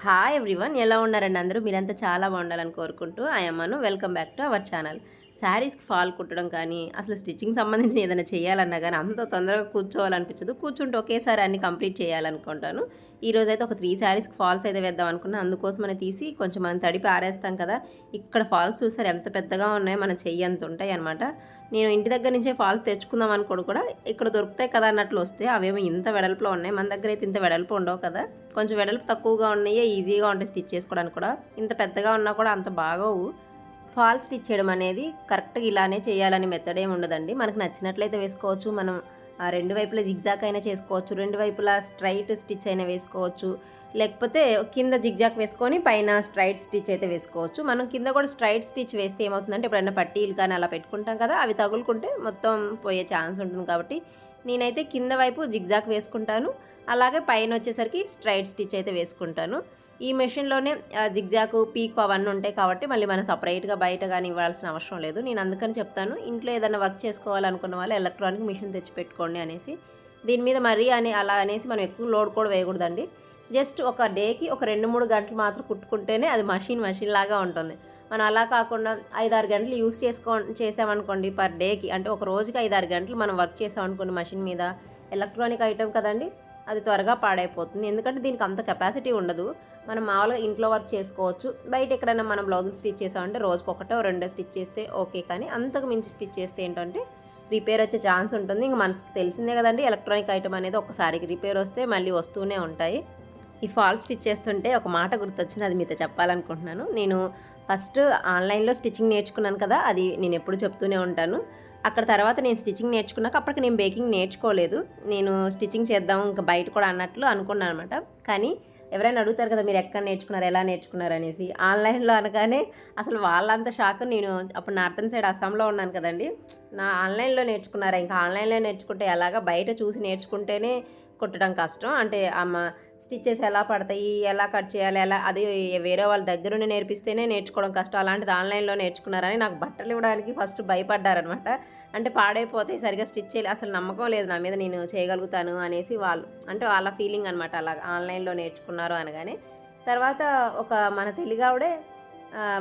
Hi everyone ఎలా ఉన్నారండి అందరూ? మీరంతా చాలా బాగుండాలని కోరుకుంటూ అయ్యమ్మను welcome back to our channel శారీస్కి ఫాల్ కుట్టడం కానీ అసలు స్టిచ్చింగ్ సంబంధించిన ఏదైనా చేయాలన్నా కానీ అంత తొందరగా కూర్చోవాలనిపించదు. కూర్చుంటే ఒకేసారి అన్ని కంప్లీట్ చేయాలనుకుంటాను. ఈ అయితే ఒక త్రీ శారీస్కి ఫాల్స్ అయితే వేద్దాం అనుకున్నా. అందుకోసమని తీసి కొంచెం మనం తడిపి ఆరేస్తాం కదా ఇక్కడ ఫాల్స్ చూసారు ఎంత పెద్దగా ఉన్నాయో మన చెయ్యి అంత ఉంటాయి అనమాట నేను ఇంటి దగ్గర నుంచే ఫాల్స్ తెచ్చుకుందాం అనుకోడు కూడా ఇక్కడ దొరుకుతాయి కదా అన్నట్లు వస్తే అవేమో ఇంత వెడల్పులో ఉన్నాయి. మన దగ్గర అయితే ఇంత వెడల్పు ఉండవు కదా. కొంచెం వెడల్పు తక్కువగా ఉన్నాయి ఈజీగా ఉంటాయి స్టిచ్ చేసుకోవడానికి కూడా. ఇంత పెద్దగా ఉన్నా కూడా అంత బాగోవు. ఫాల్ స్టిచ్ చేయడం అనేది కరెక్ట్గా ఇలానే చేయాలని మెథడ్ ఏమి ఉండదండి. మనకు నచ్చినట్లయితే వేసుకోవచ్చు. మనం రెండు వైపులా జిగ్జాక్ అయినా చేసుకోవచ్చు. రెండు వైపులా స్ట్రైట్ స్టిచ్ అయినా వేసుకోవచ్చు. లేకపోతే కింద జిగ్జాక్ వేసుకొని పైన స్ట్రైట్ స్టిచ్ అయితే వేసుకోవచ్చు. మనం కింద కూడా స్ట్రైట్ స్టిచ్ వేస్తే ఏమవుతుందంటే ఎప్పుడైనా పట్టీలు కానీ అలా పెట్టుకుంటాం కదా అవి తగులుకుంటే మొత్తం పోయే ఛాన్స్ ఉంటుంది కాబట్టి నేనైతే కింద వైపు జిగ్జాక్ వేసుకుంటాను. అలాగే పైన వచ్చేసరికి స్ట్రైట్ స్టిచ్ అయితే వేసుకుంటాను. ఈ మెషిన్లోనే జిగ్జాక్ పీక్ అవన్నీ ఉంటాయి కాబట్టి మళ్ళీ మనం సపరేట్గా బయట కానీ ఇవ్వాల్సిన అవసరం లేదు. నేను అందుకని చెప్తాను ఇంట్లో ఏదైనా వర్క్ చేసుకోవాలనుకున్న వాళ్ళు ఎలక్ట్రానిక్ మిషన్ తెచ్చి పెట్టుకోండి అనేసి. దీని మీద మరీ అని అలా అనేసి మనం ఎక్కువ లోడ్ కూడా వేయకూడదండి. జస్ట్ ఒక డేకి ఒక రెండు మూడు గంటలు మాత్రం కుట్టుకుంటేనే అది మషిన్ మషిన్ లాగా ఉంటుంది. మనం అలా కాకుండా ఐదారు గంటలు యూస్ చేసుకో చేసామనుకోండి పర్ డేకి అంటే ఒక రోజుకి ఐదారు గంటలు మనం వర్క్ చేసామనుకోండి మషిన్ మీద ఎలక్ట్రానిక్ ఐటెం కదండి. అది త్వరగా పాడైపోతుంది. ఎందుకంటే దీనికి అంత కెపాసిటీ ఉండదు. మనం మామూలుగా ఇంట్లో వర్క్ చేసుకోవచ్చు. బయట ఎక్కడైనా మనం బ్లౌజులు స్టిచ్ చేసామంటే రోజుకి ఒకటో రెండో స్టిచ్ చేస్తే ఓకే కానీ అంతకు మించి స్టిచ్ చేస్తే ఏంటంటే రిపేర్ వచ్చే ఛాన్స్ ఉంటుంది. ఇంక మనకి తెలిసిందే కదండి ఎలక్ట్రానిక్ ఐటమ్ అనేది ఒకసారికి రిపేర్ వస్తే మళ్ళీ వస్తూనే ఉంటాయి. ఈ ఫాల్ స్టిచ్ చేస్తుంటే ఒక మాట గుర్తొచ్చింది అది మీతో చెప్పాలనుకుంటున్నాను. నేను ఫస్ట్ ఆన్లైన్లో స్టిచ్చింగ్ నేర్చుకున్నాను కదా అది నేను ఎప్పుడు చెప్తూనే ఉంటాను. అక్కడ తర్వాత నేను స్టిచ్చింగ్ నేర్చుకున్నాక అప్పటికి నేను బేకింగ్ నేర్చుకోలేదు. నేను స్టిచ్చింగ్ చేద్దాం ఇంకా బయట కూడా అన్నట్లు అనుకున్నాను అనమాట కానీ ఎవరైనా అడుగుతారు కదా మీరు ఎక్కడ నేర్చుకున్నారు ఎలా నేర్చుకున్నారు? అనేసి. ఆన్లైన్లో అనగానే అసలు వాళ్ళంత షాక్. నేను అప్పుడు నార్థన్ సైడ్ అస్సాంలో ఉన్నాను కదండి. నా ఆన్లైన్లో నేర్చుకున్నారా? ఇంకా ఆన్లైన్లో నేర్చుకుంటే ఎలాగా బయట చూసి నేర్చుకుంటేనే కుట్టడం కష్టం. అంటే అమ్మ స్టిచ్చెస్ ఎలా పడతాయి ఎలా కట్ చేయాలి ఎలా అది వేరే వాళ్ళ దగ్గరుండి నేర్పిస్తేనే నేర్చుకోవడం కష్టం. అలాంటిది ఆన్లైన్లో నేర్చుకున్నారని నాకు బట్టలు ఇవ్వడానికి ఫస్ట్ భయపడ్డారనమాట. అంటే పాడైపోతే సరిగా స్టిచ్ చేయాలి అసలు నమ్మకం లేదు నా మీద నేను చేయగలుగుతాను అనేసి వాళ్ళు అంటే వాళ్ళ ఫీలింగ్ అనమాట అలా ఆన్లైన్లో నేర్చుకున్నారు అనగానే. తర్వాత ఒక మన తెలుగావిడే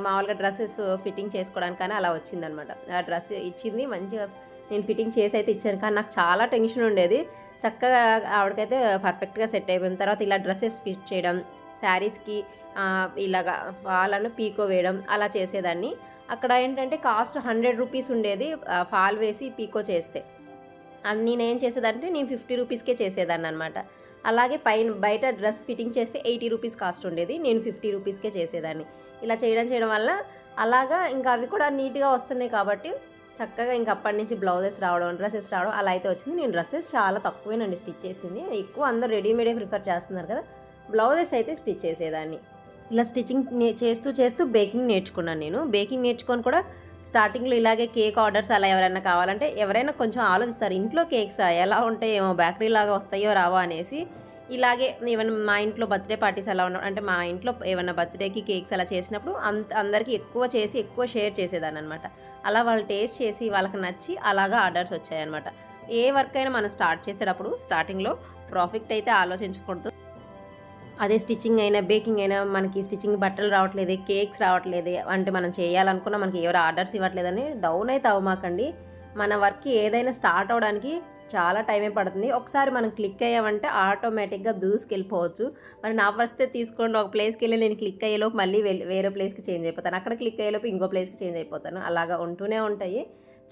మామూలుగా డ్రెస్సెస్ ఫిట్టింగ్ చేసుకోవడానికి కానీ అలా వచ్చిందనమాట. ఆ డ్రెస్ ఇచ్చింది మంచిగా నేను ఫిట్టింగ్ చేసి అయితే ఇచ్చాను. కానీ నాకు చాలా టెన్షన్ ఉండేది. చక్కగా ఆవిడకైతే పర్ఫెక్ట్గా సెట్ అయిపోయిన తర్వాత ఇలా డ్రెస్సెస్ ఫిట్ చేయడం శారీస్కి ఇలాగా వాళ్ళను పీకో వేయడం అలా చేసేదాన్ని. అక్కడ ఏంటంటే కాస్ట్ హండ్రెడ్ రూపీస్ ఉండేది ఫాల్ వేసి పీకో చేస్తే. అది నేనేం చేసేదంటే నేను ఫిఫ్టీ రూపీస్కే చేసేదాన్ని అనమాట అలాగే పైన బయట డ్రెస్ ఫిట్టింగ్ చేస్తే ఎయిటీ రూపీస్ కాస్ట్ ఉండేది నేను ఫిఫ్టీ రూపీస్కే చేసేదాన్ని. ఇలా చేయడం చేయడం వల్ల అలాగా ఇంకా అవి కూడా నీట్గా వస్తున్నాయి కాబట్టి చక్కగా ఇంకా అప్పటి నుంచి బ్లౌజెస్ రావడం డ్రెస్సెస్ రావడం అలా అయితే వచ్చింది. నేను డ్రెస్సెస్ చాలా తక్కువేనండి స్టిచ్ చేసింది. ఎక్కువ అందరు రెడీమేడే ప్రిఫర్ చేస్తున్నారు కదా బ్లౌజెస్ అయితే స్టిచ్ చేసేదాన్ని. ఇలా స్టిచ్చింగ్ నే- చేస్తూ చేస్తూ బేకింగ్ నేర్చుకున్నాను నేను. బేకింగ్ నేర్చుకొని కూడా స్టార్టింగ్లో ఇలాగే కేక్ ఆర్డర్స్ అలా ఎవరైనా కావాలంటే ఎవరైనా కొంచెం ఆలోచిస్తారు. ఇంట్లో కేక్స్ ఎలా ఉంటాయేమో బేకరీ లాగా వస్తాయో రావో అనేసి ఇలాగే ఈవెన్ మా ఇంట్లో బర్త్డే పార్టీస్ ఎలా ఉన్న అంటే మా ఇంట్లో ఏమైనా బర్త్డేకి కేక్స్ అలా చేసినప్పుడు అంత అందరికీ ఎక్కువ చేసి ఎక్కువ షేర్ చేసేదాన్ని అనమాట అలా వాళ్ళు టేస్ట్ చేసి వాళ్ళకి నచ్చి అలాగా ఆర్డర్స్ వచ్చాయన్నమాట. ఏ వర్క్ అయినా మనం స్టార్ట్ చేసేటప్పుడు స్టార్టింగ్లో ప్రాఫిట్ అయితే ఆలోచించకూడదు. అదే స్టిచ్చింగ్ అయినా బేకింగ్ అయినా మనకి స్టిచ్చింగ్ బట్టలు రావట్లేదు కేక్స్ రావట్లేదు అంటే మనం చేయాలనుకున్నా మనకి ఎవరు ఆర్డర్స్ ఇవ్వట్లేదని డౌన్ అయితే అవ్వమాకండి మన వర్క్ ఏదైనా స్టార్ట్ అవడానికి చాలా టైమే పడుతుంది. ఒకసారి మనం క్లిక్ అయ్యామంటే ఆటోమేటిక్గా దూసుకెళ్ళిపోవచ్చు. మరి నా పరిస్థితి తీసుకోండి. ఒక ప్లేస్కి వెళ్ళి నేను క్లిక్ అయ్యేలోపు మళ్ళీ వేరే ప్లేస్కి చేంజ్ అయిపోతాను. అక్కడ క్లిక్ అయ్యేలోపు ఇంకో ప్లేస్కి చేంజ్ అయిపోతాను. అలాగా ఉంటూనే ఉంటాయి.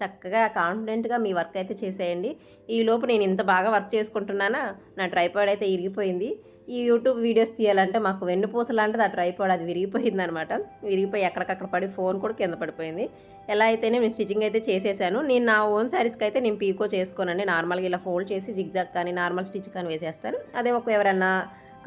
చక్కగా కాన్ఫిడెంట్గా మీ వర్క్ అయితే చేసేయండి. ఈ లోపు నేను ఇంత బాగా వర్క్ చేసుకుంటున్నానా? నా ట్రైపాడ్ అయితే ఇరిగిపోయింది. ఈ యూట్యూబ్ వీడియోస్ తీయాలంటే మాకు వెన్నుపూస లాంటిది ఆ ట్రైపాడ్ అది విరిగిపోయింది అనమాట విరిగిపోయి ఎక్కడికక్కడ పడి ఫోన్ కూడా కింద పడిపోయింది. ఎలా అయితేనే నేను స్టిచ్చింగ్ అయితే చేసేసాను. నేను నా ఓన్ శారీస్కి అయితే నేను పీకో చేసుకోనండి. నార్మల్గా ఇలా ఫోల్డ్ చేసి జిగ్జాగ్ కానీ నార్మల్ స్టిచ్ కానీ వేసేస్తాను. అదే ఒక ఎవరన్నా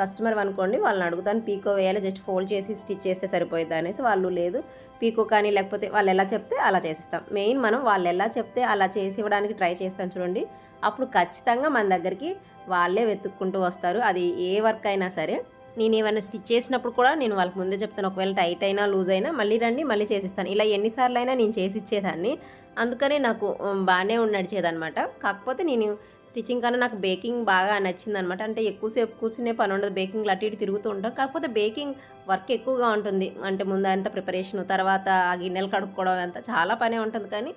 కస్టమర్ అనుకోండి వాళ్ళని అడుగుతాను పీకో వేయాలి జస్ట్ ఫోల్డ్ చేసి స్టిచ్ చేస్తే సరిపోయింది అనేసి వాళ్ళు లేదు. పీకో కానీ లేకపోతే వాళ్ళు ఎలా చెప్తే అలా చేసిస్తాం. మెయిన్ మనం వాళ్ళు ఎలా చెప్తే అలా చేసి ఇవ్వడానికి ట్రై చేస్తాం చూడండి. అప్పుడు ఖచ్చితంగా మన దగ్గరికి వాళ్ళే వెతుక్కుంటూ వస్తారు. అది ఏ వర్క్ అయినా సరే. నేను ఏమైనా స్టిచ్ చేసినప్పుడు కూడా నేను వాళ్ళకి ముందే చెప్తాను ఒకవేళ టైట్ అయినా లూజ్ అయినా మళ్ళీ రండి మళ్ళీ చేసిస్తాను. ఇలా ఎన్నిసార్లు అయినా నేను చేసి ఇచ్చేదాన్ని. అందుకనే నాకు బాగానే నడిచేదనమాట కాకపోతే నేను స్టిచ్చింగ్ కన్నా నాకు బేకింగ్ బాగా నచ్చిందనమాట అంటే ఎక్కువసేపు కూర్చునే పని ఉండదు. బేకింగ్లో అటు ఇటు తిరుగుతూ ఉంటాం. కాకపోతే బేకింగ్ వర్క్ ఎక్కువగా ఉంటుంది. అంటే ముందు ప్రిపరేషన్ తర్వాత ఆ గిన్నెలు కడుక్కోవడం అంతా చాలా పనే ఉంటుంది. కానీ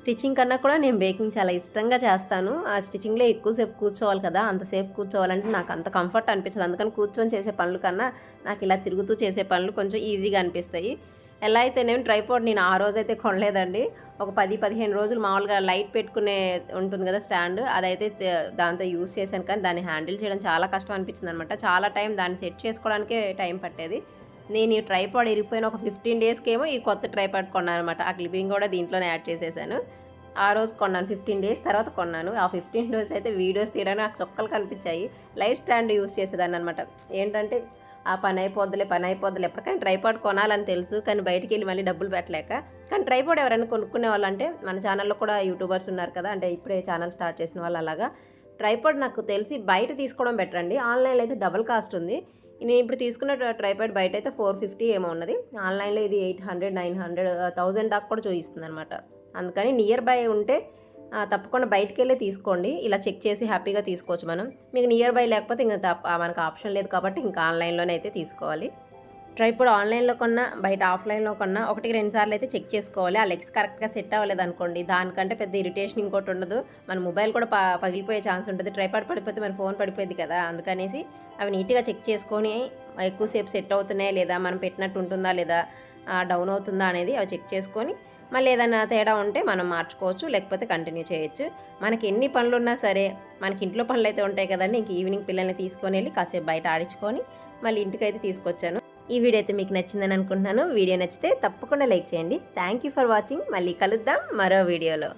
స్టిచ్చింగ్ కన్నా కూడా నేను బేకింగ్ చాలా ఇష్టంగా చేస్తాను. ఆ స్టిచ్చింగ్లో ఎక్కువసేపు కూర్చోవాలి కదా అంతసేపు కూర్చోవాలంటే నాకు అంత కంఫర్ట్ అనిపించదు. అందుకని కూర్చొని చేసే పనుల కన్నా నాకు ఇలా తిరుగుతూ చేసే పనులు కొంచెం ఈజీగా అనిపిస్తాయి. ఎలా అయితే నేను ట్రైపాడ్ నేను ఆ రోజైతే కొనలేదండి. ఒక పది పదిహేను రోజులు మామూలుగా లైట్ పెట్టుకునే ఉంటుంది కదా స్టాండ్ అదైతే దాంతో యూస్ చేశాను. కానీ దాన్ని హ్యాండిల్ చేయడం చాలా కష్టం అనిపించింది అనమాట చాలా టైం దాన్ని సెట్ చేసుకోవడానికే టైం పట్టేది. నేను ఈ ట్రైపాడ్ ఇరిగిపోయిన ఒక ఫిఫ్టీన్ డేస్కి ఏమో ఈ కొత్త ట్రైపాడ్ కొన్నాను అనమాట ఆ క్లిప్పింగ్ కూడా దీంట్లోనే యాడ్ చేసేసాను. ఆ రోజు కొన్నాను ఫిఫ్టీన్ డేస్ తర్వాత కొన్నాను. ఆ ఫిఫ్టీన్ డేస్ అయితే వీడియోస్ తీయడానికి నాకు చొక్కలు కనిపించాయి. లైట్ స్టాండ్ యూస్ చేసేదాన్ని అనమాట ఏంటంటే ఆ పని అయిపోద్దులే పని అయిపోద్దులే. ఎప్పటికైనా ట్రైపాడ్ కొనాలని తెలుసు కానీ బయటికి వెళ్ళి మళ్ళీ డబ్బులు పెట్టలేక. కానీ ట్రైపాడ్ ఎవరైనా కొనుక్కునే వాళ్ళు అంటే మన ఛానల్లో కూడా యూట్యూబర్స్ ఉన్నారు కదా అంటే ఇప్పుడే ఛానల్ స్టార్ట్ చేసిన వాళ్ళు అలాగా. ట్రైపాడ్ నాకు తెలిసి బయట తీసుకోవడం బెటర్ అండి. ఆన్లైన్లో అయితే డబుల్ కాస్ట్ ఉంది. నేను ఇప్పుడు తీసుకున్న ట్రైపాడ్ బయట అయితే ఫోర్ ఫిఫ్టీ ఏమో ఉన్నది. ఆన్లైన్లో ఇది eight hundred nine hundred thousand దాకా కూడా చూపిస్తుంది అనమాట అందుకని నియర్ బై ఉంటే తప్పకుండా బయటికి వెళ్ళి తీసుకోండి. ఇలా చెక్ చేసి హ్యాపీగా తీసుకోవచ్చు మనం. మీకు నియర్ బై లేకపోతే ఇంకా తప్ప మనకు ఆప్షన్ లేదు కాబట్టి ఇంకా ఆన్లైన్లోనే అయితే తీసుకోవాలి. ట్రైపాడ్ ఆన్లైన్లో కొన్నా బయట ఆఫ్లైన్లో కొన్నా ఒకటికి రెండు సార్లు అయితే చెక్ చేసుకోవాలి. ఆ లెగ్స్ కరెక్ట్గా సెట్ అవ్వలేదు అనుకోండి. దానికంటే పెద్ద ఇరిటేషన్ ఇంకోటి ఉండదు. మన మొబైల్ కూడా పగిలిపోయే ఛాన్స్ ఉంటుంది. ట్రైపాడ్ పడిపోతే మన ఫోన్ పడిపోయింది కదా అందుకనేసి అవి నీట్గా చెక్ చేసుకొని ఎక్కువసేపు సెట్ అవుతున్నాయా లేదా మనం పెట్టినట్టు ఉంటుందా లేదా డౌన్ అవుతుందా అనేది అవి చెక్ చేసుకొని మళ్ళీ ఏదైనా తేడా ఉంటే మనం మార్చుకోవచ్చు లేకపోతే కంటిన్యూ చేయొచ్చు. మనకి ఎన్ని పనులు ఉన్నా సరే మనకి ఇంట్లో పనులు అయితే ఉంటాయి కదండి. ఇంక ఈవినింగ్ పిల్లల్ని తీసుకొని వెళ్ళి కాసేపు బయట ఆడించుకొని మళ్ళీ ఇంటికైతే తీసుకొచ్చాను. ఈ వీడియో అయితే మీకు నచ్చిందని అనుకుంటున్నాను. వీడియో నచ్చితే తప్పకుండా లైక్ చేయండి. థ్యాంక్ యూ ఫర్ వాచింగ్ మళ్ళీ కలుద్దాం మరో వీడియోలో.